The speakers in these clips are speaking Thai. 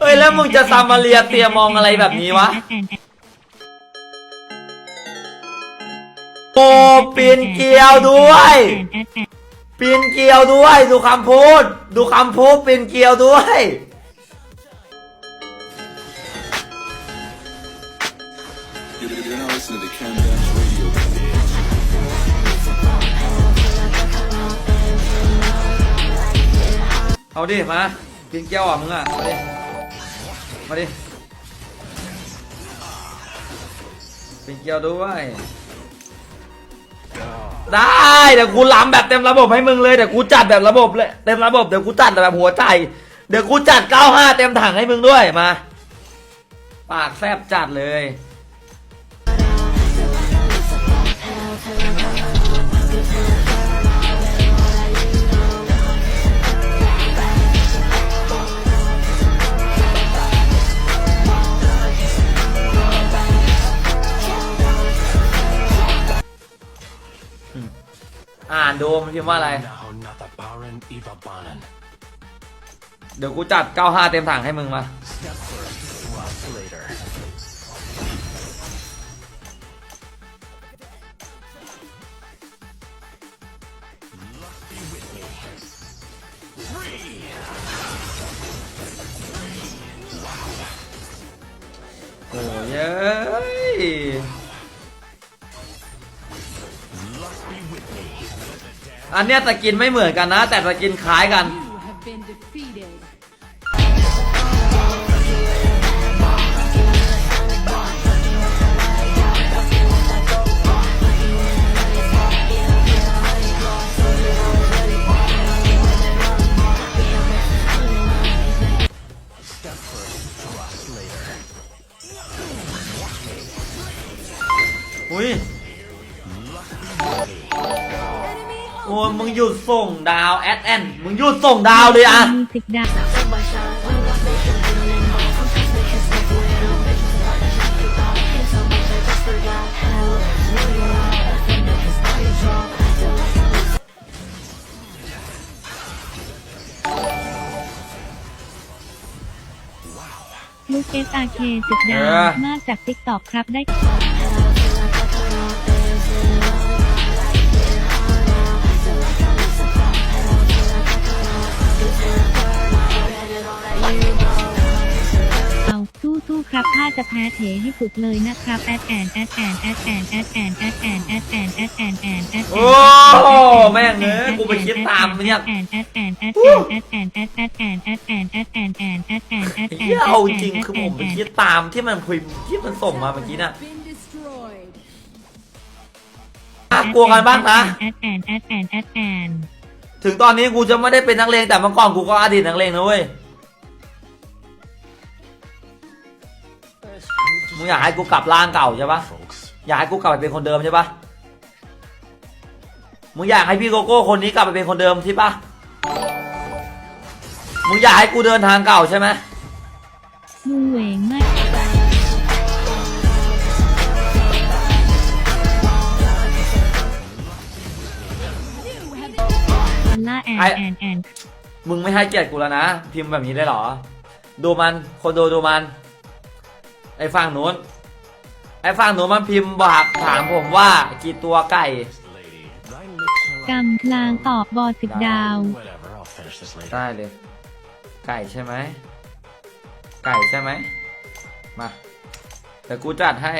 เอ้ยแล้วมึงจะซามาเรียเตรียมมองอะไรแบบนี้วะโอ้ปีนเกลียวด้วย ปีนเกลียวด้วย ดูคำพูด ดูคำพูดปีนเกลียวด้วย You're, you're now listening to Cam Dance Radio. เอาดิมาปีนเกลียวอะมึงอะมาดิ มาดิปีนเกลียวด้วยได้เดี๋ยวกูล้ำแบบเต็มระบบให้มึงเลยเดี๋ยวกูจัดแบบระบบเลยเต็มระบบเดี๋ยวกูจัดแบบหัวใจเดี๋ยวกูจัด 95 เต็มถังให้มึงด้วยมา ปากแซบจัดเลยานดูมันพิมพ์ว่าอะไร เดี๋ยวกูจัด 95 เต็มถังให้มึงมา โอ้ย อันเนี้ยสกินไม่เหมือนกันนะ แต่สกินคล้ายกัน You have been defeated. อุ้ย โอ้ยมึงหยุดส่งดาวแอดแอนมึงหยุดส่งดาวเลยอะ Ah. มีสิกดาลูกเอสอาเคสิบดาวมากจากติ๊กตอกครับได้ สู้สู้ๆครับถ้าจะแพ้เทให้สุดเลยนะครับแอดแอนแอดแอนแอดแอนแอดแอนแอดแอนแอดแอนแอดแอนแอนแอดแอนโอ้แม่งเอ้ยกูไปคิดตามเนี่ยแอนแอดแอนแอดแอนแอดแอนแอดแอนแอนแอดแอนแอดแอนแอนแอดแอนแอดแอนเหี้ยเอาจริงคือผมไปคิดตามที่มันพิมพ์ที่มันส่งมาเมื่อกี้น่ะ Been destroyed. น่ากลัวกันบ้างนะแอดแอนแอดแอนแอดแอนถึงตอนนี้กูจะไม่ได้เป็นนักเลงแต่เมื่อก่อนกูก็อดีตนักเลงนะเว้ย งอยากให้กูกลับร่างเก่าใช่ปะ Folks, อยากให้กูกลับไปเป็นคนเดิมใช่ปะมึงอยากให้พี่โกโก้คนนี้กลับไปเป็นคนเดิมใช่ปะมึงอยากให้กูเดินทางเก่าใช่ไหมลุงเหวงมากล่าแอนแอนแอนมึงไม่ให้เกียรติกูแล้วนะ พิมพ์แบบนี้ได้เหรอ ดูมัน คนดูดูมัน ไอ้ฝั่งนู้น ไอ้ฝั่งนู้นมันพิมพ์บอกถามผมว่ากี่ตัวไก่ lady, thy lips are กำลางตอบบอสิบดาว Whatever, I'll finish this later. ได้เลย ไก่ใช่ไหม ไก่ใช่ไหม มาแต่กูจัดให้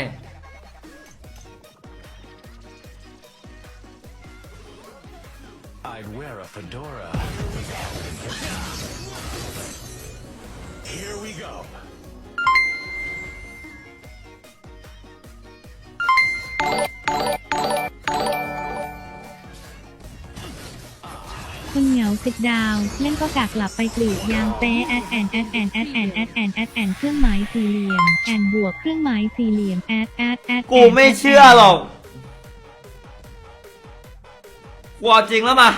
I'd wear a fedora. Here we go. คนเหนียวสิบดาวเล่นก็กากหลับไปกรีดยางเป๊ะแอดแอนแอดแอนแอดแอนแอดแอนแอดแอนเครื่องหมายสี่เหลี่ยมแอนบวกเครื่องหมายสี่เหลี่ยมแอดแอดแอดกูไม่เชื่อหรอกกูเอาจริงแล้วมา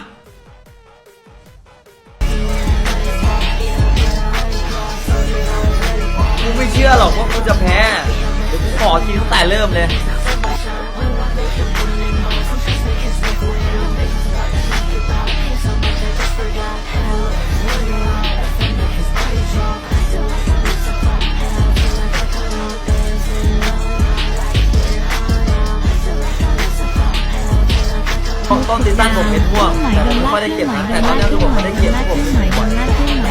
กูไม่เชื่อหรอกว่ากูจะแพ้เดี๋ยวกูขอกินตั้งแต่เริ่มเลย ต้นต้นซีซั่นผมเป็นม่วงแต่ผมไม่ค่อยได้เก็บนะแต่ตอนนี้คือผมไม่ได้เก็บเพราะผมไม่ได้ปล่อย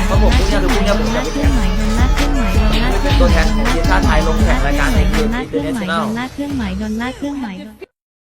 เพราะผมพรุ่งนี้คือพรุ่งนี้ผมจะไปแข่งเป็นตัวแทนของทีมชาติไทยลงแข่งรายการในดเกอลมลาร์อินเคเตอรื่ร์องเนหมายชั่นแนล